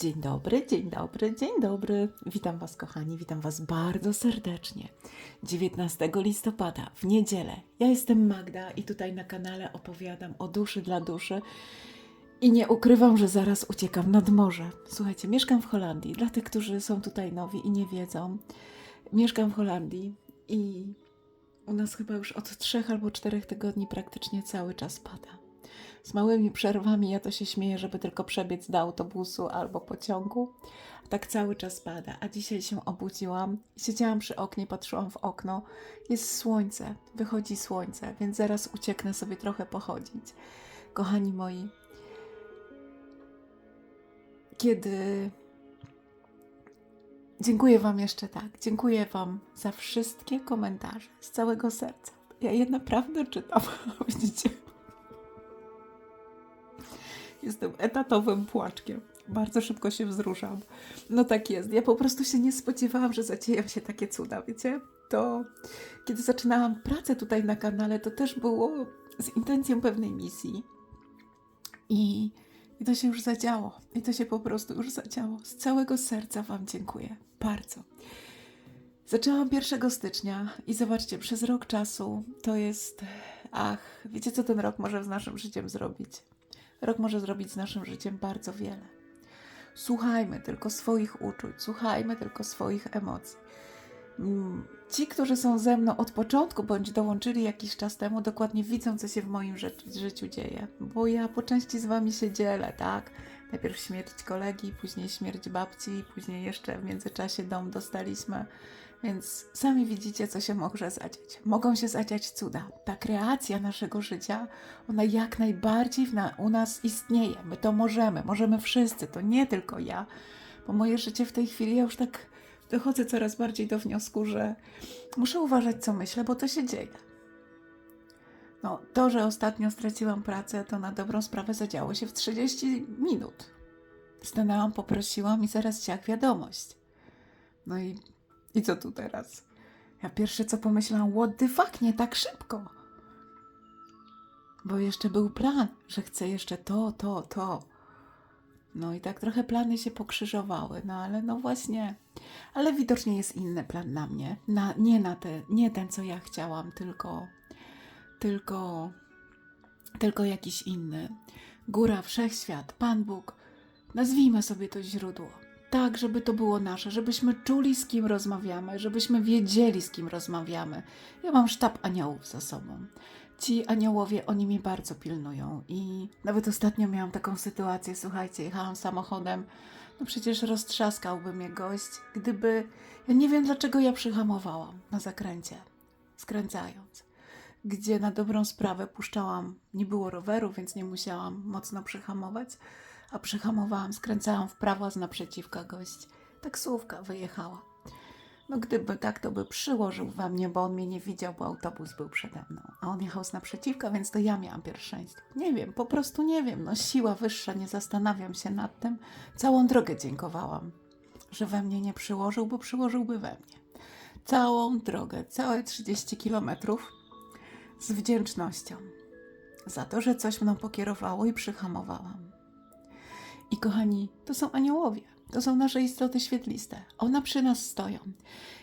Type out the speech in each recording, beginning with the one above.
Dzień dobry, dzień dobry, dzień dobry. Witam Was, kochani, witam Was bardzo serdecznie. 19 listopada, w niedzielę. Ja jestem Magda i tutaj na kanale opowiadam o duszy dla duszy. I nie ukrywam, że zaraz uciekam nad morze. Słuchajcie, mieszkam w Holandii. Dla tych, którzy są tutaj nowi i nie wiedzą, mieszkam w Holandii i u nas chyba już od trzech albo czterech tygodni praktycznie cały czas pada z małymi przerwami. Ja to się śmieję, żeby tylko przebiec do autobusu albo pociągu. Tak cały czas pada. A dzisiaj się obudziłam, siedziałam przy oknie, patrzyłam w okno. Jest słońce, wychodzi słońce, więc zaraz ucieknę sobie trochę pochodzić. Kochani moi, kiedy. Dziękuję Wam jeszcze tak. Dziękuję Wam za wszystkie komentarze z całego serca. Ja je naprawdę czytam. Widzicie? Jestem etatowym płaczkiem. Bardzo szybko się wzruszam. No tak jest. Ja po prostu się nie spodziewałam, że zadzieją się takie cuda, wiecie? To kiedy zaczynałam pracę tutaj na kanale, to też było z intencją pewnej misji. I, I to się już zadziało. I to się po prostu już zadziało. Z całego serca Wam dziękuję. Bardzo. Zaczęłam 1 stycznia i zobaczcie, przez rok czasu to jest. Ach, wiecie, co ten rok może z naszym życiem zrobić? Rok może zrobić z naszym życiem bardzo wiele. Słuchajmy tylko swoich uczuć, słuchajmy tylko swoich emocji. Mm, Ci, którzy są ze mną od początku bądź dołączyli jakiś czas temu, dokładnie widzą, co się w moim ży życiu dzieje, bo ja po części z wami się dzielę, tak? Najpierw śmierć kolegi, później śmierć babci, później jeszcze w międzyczasie dom dostaliśmy. Więc sami widzicie, co się może zadziać. Mogą się zadziać cuda. Ta kreacja naszego życia, ona jak najbardziej na, u nas istnieje. My to możemy, możemy wszyscy, to nie tylko ja. Bo moje życie w tej chwili, ja już tak dochodzę coraz bardziej do wniosku, że muszę uważać, co myślę, bo to się dzieje. No, to, że ostatnio straciłam pracę, to na dobrą sprawę zadziało się w 30 minut. Stanęłam, poprosiłam i zaraz ciach wiadomość. No i i co tu teraz? Ja pierwsze co pomyślałam, what the fuck, nie tak szybko. Bo jeszcze był plan, że chcę jeszcze to, to, to. No i tak trochę plany się pokrzyżowały, no ale no właśnie. Ale widocznie jest inny plan na mnie. Na, nie na te, nie ten, co ja chciałam, tylko, tylko, tylko jakiś inny. Góra, wszechświat, Pan Bóg. Nazwijmy sobie to źródło tak, żeby to było nasze, żebyśmy czuli, z kim rozmawiamy, żebyśmy wiedzieli, z kim rozmawiamy. Ja mam sztab aniołów za sobą. Ci aniołowie, oni mnie bardzo pilnują i nawet ostatnio miałam taką sytuację, słuchajcie, jechałam samochodem, no przecież roztrzaskałby mnie gość, gdyby, ja nie wiem dlaczego ja przyhamowałam na zakręcie, skręcając, gdzie na dobrą sprawę puszczałam, nie było roweru, więc nie musiałam mocno przyhamować, a przyhamowałam, skręcałam w prawo, a z naprzeciwka gość. Taksówka wyjechała. No gdyby tak, to by przyłożył we mnie, bo on mnie nie widział, bo autobus był przede mną. A on jechał z naprzeciwka, więc to ja miałam pierwszeństwo. Nie wiem, po prostu nie wiem. No siła wyższa, nie zastanawiam się nad tym. Całą drogę dziękowałam, że we mnie nie przyłożył, bo przyłożyłby we mnie. Całą drogę, całe 30 kilometrów z wdzięcznością za to, że coś mną pokierowało i przyhamowałam. I kochani, to są aniołowie, to są nasze istoty świetliste. One przy nas stoją.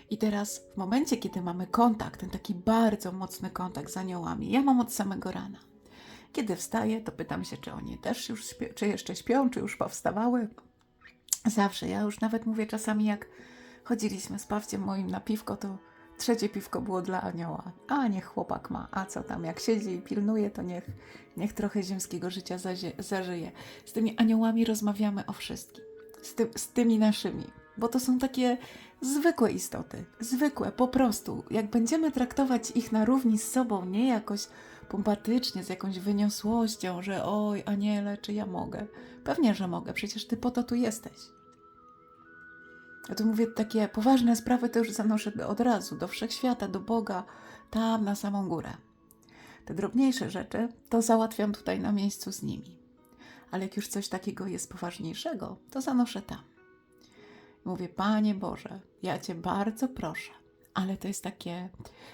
I teraz, w momencie, kiedy mamy kontakt, ten taki bardzo mocny kontakt z aniołami, ja mam od samego rana. Kiedy wstaję, to pytam się, czy oni też już śpią, czy jeszcze śpią, czy już powstawały. Zawsze, ja już nawet mówię czasami, jak chodziliśmy z Pawciem moim na piwko, to Trzecie piwko było dla anioła. A niech chłopak ma, a co tam, jak siedzi i pilnuje, to niech, niech trochę ziemskiego życia zażyje. Z tymi aniołami rozmawiamy o wszystkim. Z, ty, z tymi naszymi. Bo to są takie zwykłe istoty. Zwykłe, po prostu. Jak będziemy traktować ich na równi z sobą, nie jakoś pompatycznie, z jakąś wyniosłością, że oj, aniele, czy ja mogę? Pewnie, że mogę, przecież ty po to tu jesteś. Ja tu mówię, takie poważne sprawy to już zanoszę od razu do wszechświata, do Boga, tam na samą górę. Te drobniejsze rzeczy to załatwiam tutaj na miejscu z nimi. Ale jak już coś takiego jest poważniejszego, to zanoszę tam. Mówię, Panie Boże, ja Cię bardzo proszę, ale to jest takie,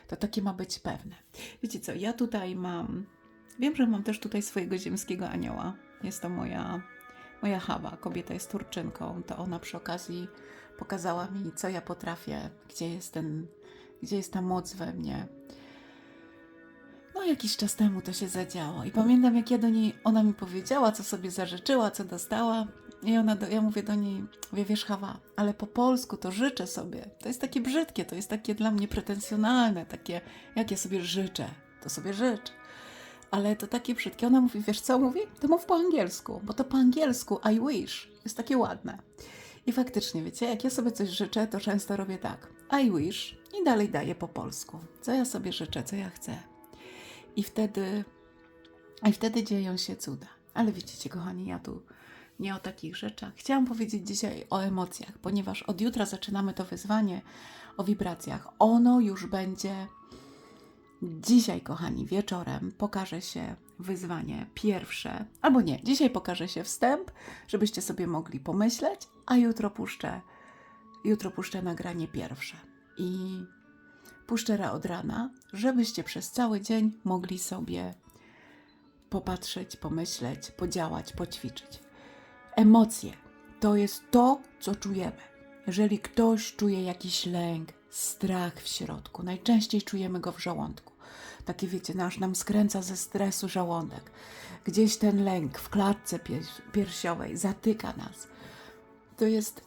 to takie ma być pewne. Wiecie co, ja tutaj mam, wiem, że mam też tutaj swojego ziemskiego anioła. Jest to moja moja Hawa, kobieta jest Turczynką, to ona przy okazji pokazała mi, co ja potrafię, gdzie jest ten, gdzie jest ta moc we mnie. No, jakiś czas temu to się zadziało. I pamiętam, jak ja do niej, ona mi powiedziała, co sobie zażyczyła, co dostała. I ona, do, ja mówię do niej, wie, wiesz, Hawa, ale po polsku to życzę sobie. To jest takie brzydkie, to jest takie dla mnie pretensjonalne, takie, jak ja sobie życzę, to sobie życz. Ale to takie brzydkie. Ona mówi, wiesz co mówi? To mów po angielsku, bo to po angielsku I wish jest takie ładne. I faktycznie, wiecie, jak ja sobie coś życzę, to często robię tak. I wish i dalej daję po polsku. Co ja sobie życzę, co ja chcę. I wtedy, i wtedy dzieją się cuda. Ale widzicie, kochani, ja tu nie o takich rzeczach. Chciałam powiedzieć dzisiaj o emocjach, ponieważ od jutra zaczynamy to wyzwanie o wibracjach. Ono już będzie dzisiaj, kochani, wieczorem pokaże się wyzwanie pierwsze, albo nie, dzisiaj pokaże się wstęp, żebyście sobie mogli pomyśleć, a jutro puszczę, jutro puszczę nagranie pierwsze. I puszczę od rana, żebyście przez cały dzień mogli sobie popatrzeć, pomyśleć, podziałać, poćwiczyć. Emocje to jest to, co czujemy. Jeżeli ktoś czuje jakiś lęk, strach w środku, najczęściej czujemy go w żołądku. Takie wiecie, nasz nam skręca ze stresu żołądek. Gdzieś ten lęk w klatce pier- piersiowej zatyka nas. To jest.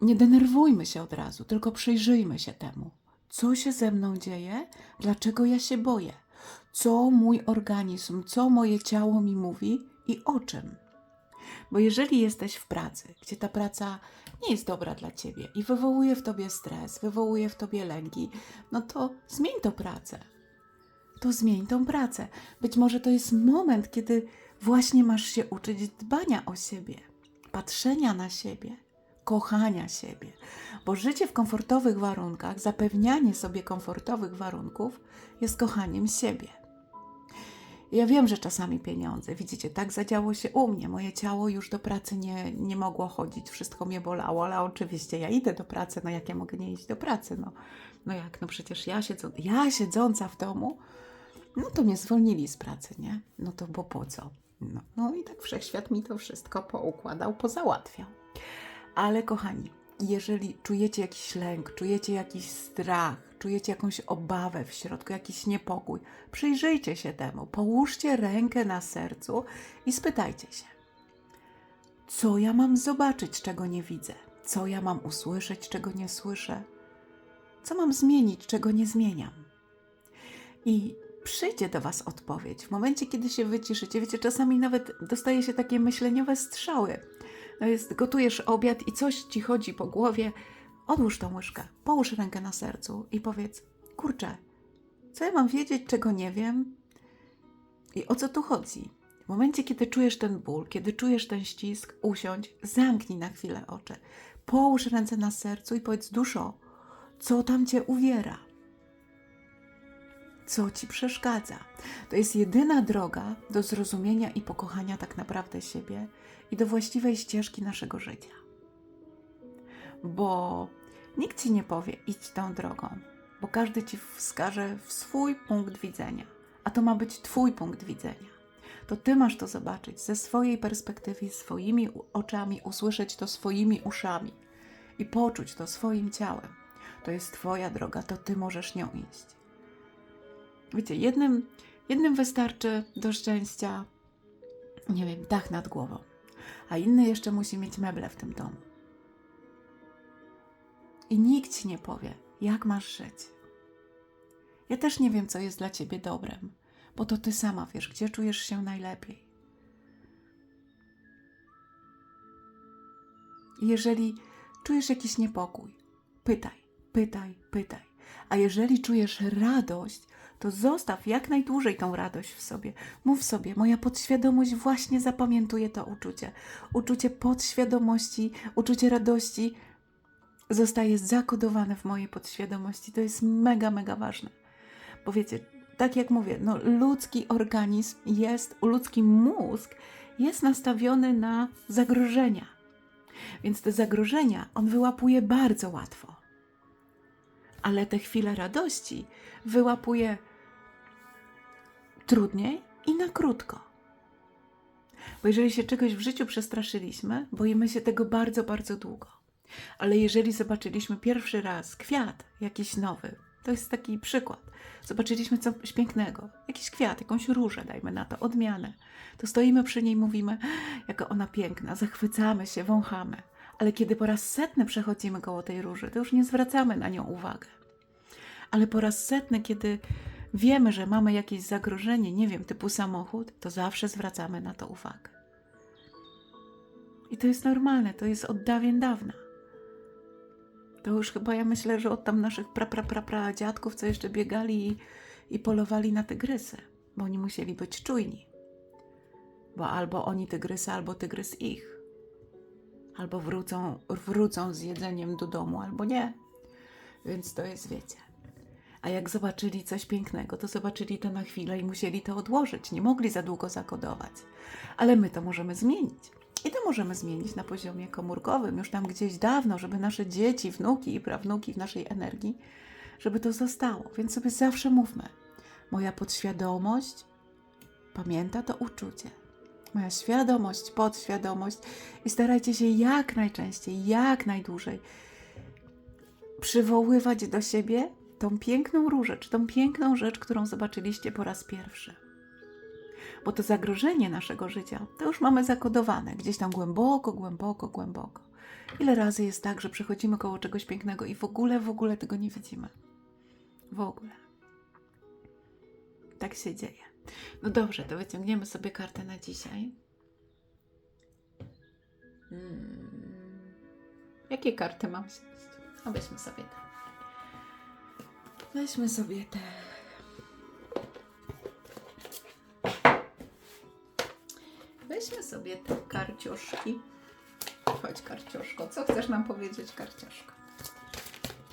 Nie denerwujmy się od razu, tylko przyjrzyjmy się temu. Co się ze mną dzieje? Dlaczego ja się boję? Co mój organizm, co moje ciało mi mówi i o czym? Bo jeżeli jesteś w pracy, gdzie ta praca nie jest dobra dla ciebie i wywołuje w tobie stres, wywołuje w tobie lęki, no to zmień tą pracę. To zmień tą pracę. Być może to jest moment, kiedy właśnie masz się uczyć dbania o siebie, patrzenia na siebie, kochania siebie. Bo życie w komfortowych warunkach, zapewnianie sobie komfortowych warunków jest kochaniem siebie. Ja wiem, że czasami pieniądze, widzicie, tak zadziało się u mnie. Moje ciało już do pracy nie, nie mogło chodzić, wszystko mnie bolało, ale oczywiście ja idę do pracy, no jak ja mogę nie iść do pracy, no, no jak, no przecież ja, siedzą, ja siedząca w domu, no to mnie zwolnili z pracy, nie? No to bo po co? No, no i tak wszechświat mi to wszystko poukładał, pozałatwiał. Ale kochani, jeżeli czujecie jakiś lęk, czujecie jakiś strach, czujecie jakąś obawę w środku, jakiś niepokój, przyjrzyjcie się temu, połóżcie rękę na sercu i spytajcie się, co ja mam zobaczyć, czego nie widzę, co ja mam usłyszeć, czego nie słyszę, co mam zmienić, czego nie zmieniam. I przyjdzie do Was odpowiedź w momencie, kiedy się wyciszycie. Wiecie, czasami nawet dostaje się takie myśleniowe strzały. No jest, gotujesz obiad i coś ci chodzi po głowie. Odłóż tą łyżkę, połóż rękę na sercu i powiedz: Kurczę, co ja mam wiedzieć, czego nie wiem i o co tu chodzi? W momencie, kiedy czujesz ten ból, kiedy czujesz ten ścisk, usiądź, zamknij na chwilę oczy, połóż ręce na sercu i powiedz: Duszo, co tam cię uwiera? co ci przeszkadza. To jest jedyna droga do zrozumienia i pokochania tak naprawdę siebie i do właściwej ścieżki naszego życia. Bo nikt ci nie powie, idź tą drogą, bo każdy ci wskaże w swój punkt widzenia, a to ma być twój punkt widzenia. To ty masz to zobaczyć ze swojej perspektywy, swoimi oczami, usłyszeć to swoimi uszami i poczuć to swoim ciałem. To jest twoja droga, to ty możesz nią iść. Wiecie, jednym, jednym wystarczy do szczęścia, nie wiem, dach nad głową, a inny jeszcze musi mieć meble w tym domu. I nikt ci nie powie, jak masz żyć. Ja też nie wiem, co jest dla ciebie dobrem, bo to ty sama wiesz, gdzie czujesz się najlepiej. Jeżeli czujesz jakiś niepokój, pytaj, pytaj, pytaj. A jeżeli czujesz radość, to zostaw jak najdłużej tą radość w sobie. Mów sobie, moja podświadomość właśnie zapamiętuje to uczucie. Uczucie podświadomości, uczucie radości zostaje zakodowane w mojej podświadomości. To jest mega, mega ważne. Bo wiecie, tak jak mówię, no, ludzki organizm jest, ludzki mózg jest nastawiony na zagrożenia. Więc te zagrożenia on wyłapuje bardzo łatwo. Ale te chwile radości wyłapuje trudniej i na krótko. Bo jeżeli się czegoś w życiu przestraszyliśmy, boimy się tego bardzo, bardzo długo. Ale jeżeli zobaczyliśmy pierwszy raz kwiat, jakiś nowy, to jest taki przykład. Zobaczyliśmy coś pięknego, jakiś kwiat, jakąś różę, dajmy na to, odmianę. To stoimy przy niej, mówimy, jaka ona piękna, zachwycamy się, wąchamy. Ale kiedy po raz setny przechodzimy koło tej róży, to już nie zwracamy na nią uwagi. Ale po raz setny, kiedy wiemy, że mamy jakieś zagrożenie, nie wiem, typu samochód, to zawsze zwracamy na to uwagę. I to jest normalne, to jest od dawien dawna. To już chyba ja myślę, że od tam naszych pra, pra, pra, pra dziadków, co jeszcze biegali i, i polowali na tygrysy, bo oni musieli być czujni. Bo albo oni tygrysy, albo tygrys ich. Albo wrócą, wrócą z jedzeniem do domu, albo nie. Więc to jest, wiecie. A jak zobaczyli coś pięknego, to zobaczyli to na chwilę i musieli to odłożyć. Nie mogli za długo zakodować. Ale my to możemy zmienić. I to możemy zmienić na poziomie komórkowym, już tam gdzieś dawno, żeby nasze dzieci, wnuki i prawnuki w naszej energii, żeby to zostało. Więc sobie zawsze mówmy. Moja podświadomość pamięta to uczucie. Moja świadomość, podświadomość i starajcie się jak najczęściej, jak najdłużej przywoływać do siebie tą piękną różę, czy tą piękną rzecz, którą zobaczyliście po raz pierwszy. Bo to zagrożenie naszego życia to już mamy zakodowane gdzieś tam głęboko, głęboko, głęboko. Ile razy jest tak, że przechodzimy koło czegoś pięknego i w ogóle, w ogóle tego nie widzimy. W ogóle. Tak się dzieje. No dobrze, to wyciągniemy sobie kartę na dzisiaj. Hmm. Jakie karty mam wziąć? No weźmy sobie te. Weźmy sobie te. Weźmy sobie te karcioszki. Chodź, karcioszko. Co chcesz nam powiedzieć, karcioszko?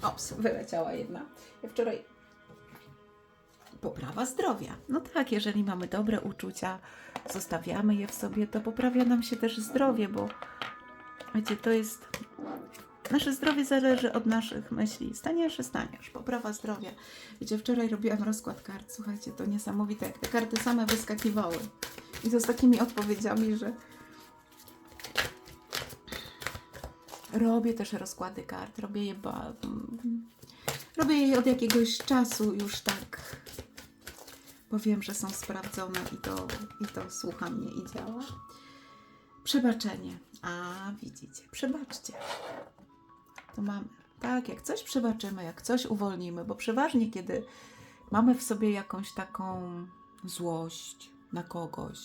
Ops, wyleciała jedna. Ja wczoraj poprawa zdrowia. No tak, jeżeli mamy dobre uczucia, zostawiamy je w sobie, to poprawia nam się też zdrowie, bo wiecie, to jest. Nasze zdrowie zależy od naszych myśli. Staniesz, staniesz. Poprawa zdrowia. Wiecie, wczoraj robiłam rozkład kart. Słuchajcie, to niesamowite, jak te karty same wyskakiwały. I to z takimi odpowiedziami, że robię też rozkłady kart. Robię je, ba... robię je od jakiegoś czasu już tak bo wiem, że są sprawdzone i to, i to słucha mnie i działa. Przebaczenie. A widzicie, przebaczcie. To mamy. Tak, jak coś przebaczymy, jak coś uwolnimy, bo przeważnie, kiedy mamy w sobie jakąś taką złość na kogoś,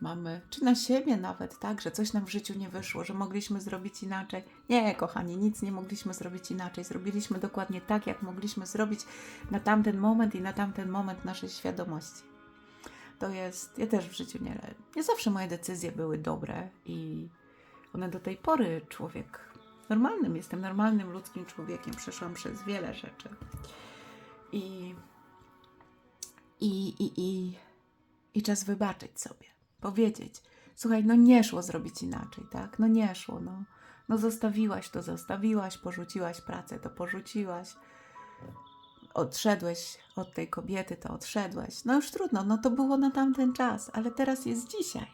mamy, czy na siebie nawet, tak, że coś nam w życiu nie wyszło, że mogliśmy zrobić inaczej. Nie, kochani, nic nie mogliśmy zrobić inaczej. Zrobiliśmy dokładnie tak, jak mogliśmy zrobić na tamten moment i na tamten moment naszej świadomości. To jest, ja też w życiu nie, nie zawsze moje decyzje były dobre i one do tej pory człowiek normalnym, jestem normalnym ludzkim człowiekiem, przeszłam przez wiele rzeczy. I, i, i, i, i czas wybaczyć sobie powiedzieć, słuchaj, no nie szło zrobić inaczej, tak? No nie szło, no. No zostawiłaś to, zostawiłaś, porzuciłaś pracę, to porzuciłaś. Odszedłeś od tej kobiety, to odszedłeś. No już trudno, no to było na tamten czas, ale teraz jest dzisiaj.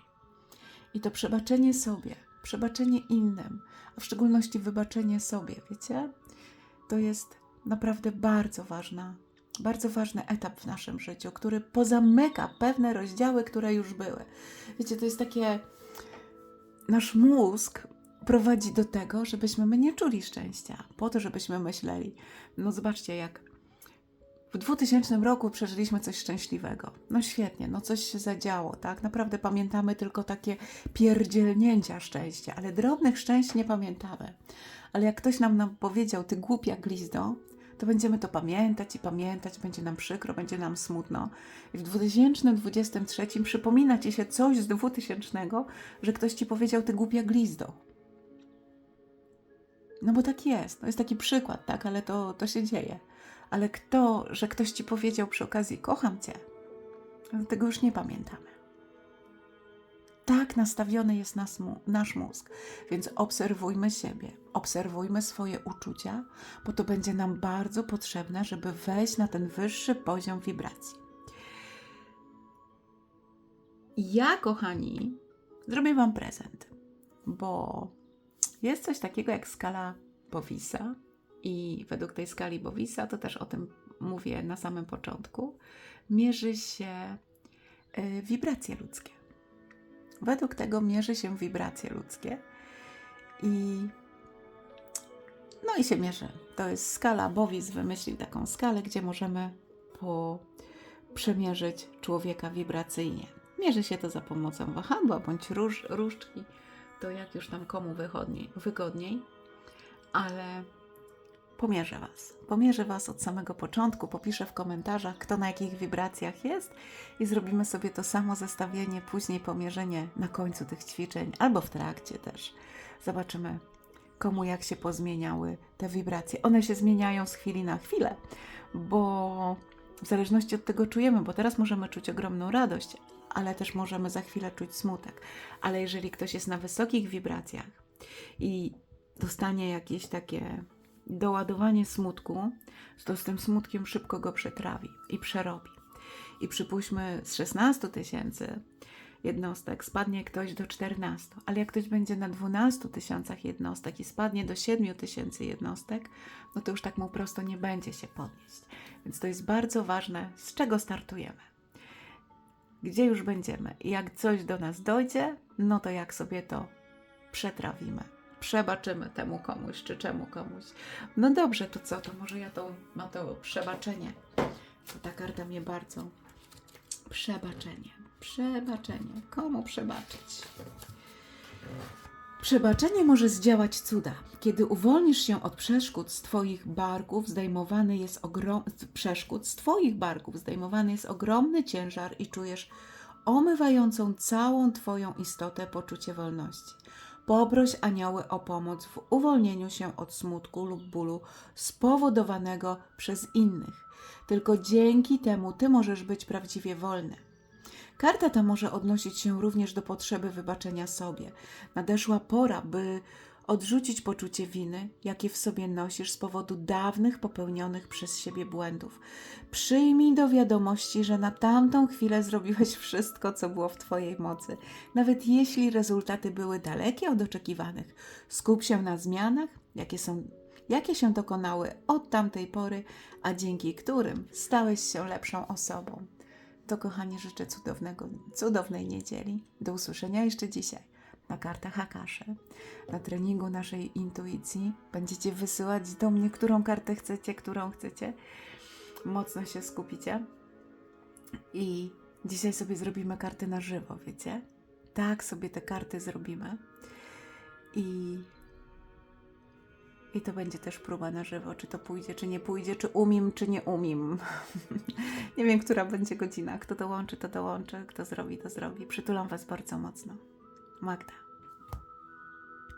I to przebaczenie sobie, przebaczenie innym, a w szczególności wybaczenie sobie, wiecie? To jest naprawdę bardzo ważna bardzo ważny etap w naszym życiu, który pozamyka pewne rozdziały, które już były. Wiecie, to jest takie. Nasz mózg prowadzi do tego, żebyśmy my nie czuli szczęścia, po to, żebyśmy myśleli. No zobaczcie, jak w 2000 roku przeżyliśmy coś szczęśliwego. No świetnie, no coś się zadziało, tak? Naprawdę pamiętamy tylko takie pierdzielnięcia szczęścia, ale drobnych szczęść nie pamiętamy. Ale jak ktoś nam, nam powiedział, ty głupia glizdo, to będziemy to pamiętać i pamiętać, będzie nam przykro, będzie nam smutno. I w 2023 przypomina ci się coś z 2000, że ktoś ci powiedział, ty głupia glizdo. No bo tak jest, to jest taki przykład, tak, ale to, to się dzieje. Ale kto, że ktoś ci powiedział przy okazji, kocham cię, tego już nie pamiętamy. Tak nastawiony jest nas, nasz mózg, więc obserwujmy siebie, obserwujmy swoje uczucia, bo to będzie nam bardzo potrzebne, żeby wejść na ten wyższy poziom wibracji. Ja, kochani, zrobię Wam prezent, bo jest coś takiego jak skala Bowisa i według tej skali Bowisa, to też o tym mówię na samym początku, mierzy się y, wibracje ludzkie. Według tego mierzy się wibracje ludzkie i no i się mierzy. To jest skala, Bowis wymyślił taką skalę, gdzie możemy po przemierzyć człowieka wibracyjnie. Mierzy się to za pomocą wahadła bądź róż, różdżki, to jak już tam komu wygodniej, wygodniej, ale pomierzę Was. Pomierzę Was od samego początku, popiszę w komentarzach, kto na jakich wibracjach jest i zrobimy sobie to samo zestawienie, później pomierzenie na końcu tych ćwiczeń albo w trakcie też. Zobaczymy, komu jak się pozmieniały te wibracje. One się zmieniają z chwili na chwilę, bo w zależności od tego czujemy, bo teraz możemy czuć ogromną radość, ale też możemy za chwilę czuć smutek. Ale jeżeli ktoś jest na wysokich wibracjach i dostanie jakieś takie doładowanie smutku, to z tym smutkiem szybko go przetrawi i przerobi. I przypuśćmy z 16 tysięcy jednostek spadnie ktoś do 14, ale jak ktoś będzie na 12 tysiącach jednostek i spadnie do 7 tysięcy jednostek, no to już tak mu prosto nie będzie się podnieść. Więc to jest bardzo ważne, z czego startujemy. Gdzie już będziemy i jak coś do nas dojdzie, no to jak sobie to przetrawimy. Przebaczymy temu komuś, czy czemu komuś. No dobrze, to co? To może ja to, ma to przebaczenie. To ta karta mnie bardzo. Przebaczenie. Przebaczenie. Komu przebaczyć? Przebaczenie może zdziałać cuda. Kiedy uwolnisz się od przeszkód z Twoich barków, zdejmowany jest ogrom... przeszkód z Twoich barków, zdejmowany jest ogromny ciężar i czujesz omywającą całą Twoją istotę poczucie wolności. Poproś anioły o pomoc w uwolnieniu się od smutku lub bólu spowodowanego przez innych. Tylko dzięki temu Ty możesz być prawdziwie wolny. Karta ta może odnosić się również do potrzeby wybaczenia sobie. Nadeszła pora, by odrzucić poczucie winy, jakie w sobie nosisz z powodu dawnych popełnionych przez siebie błędów. Przyjmij do wiadomości, że na tamtą chwilę zrobiłeś wszystko, co było w Twojej mocy, nawet jeśli rezultaty były dalekie od oczekiwanych. Skup się na zmianach, jakie są jakie się dokonały od tamtej pory, a dzięki którym stałeś się lepszą osobą. To kochani życzę cudownego, cudownej niedzieli. Do usłyszenia jeszcze dzisiaj na kartach Akasze, na treningu naszej intuicji. Będziecie wysyłać do mnie, którą kartę chcecie, którą chcecie. Mocno się skupicie. I dzisiaj sobie zrobimy karty na żywo, wiecie? Tak sobie te karty zrobimy. I i to będzie też próba na żywo, czy to pójdzie, czy nie pójdzie, czy umiem, czy nie umiem. nie wiem, która będzie godzina. Kto dołączy, to dołączy. Kto zrobi, to zrobi. Przytulam Was bardzo mocno. Magda.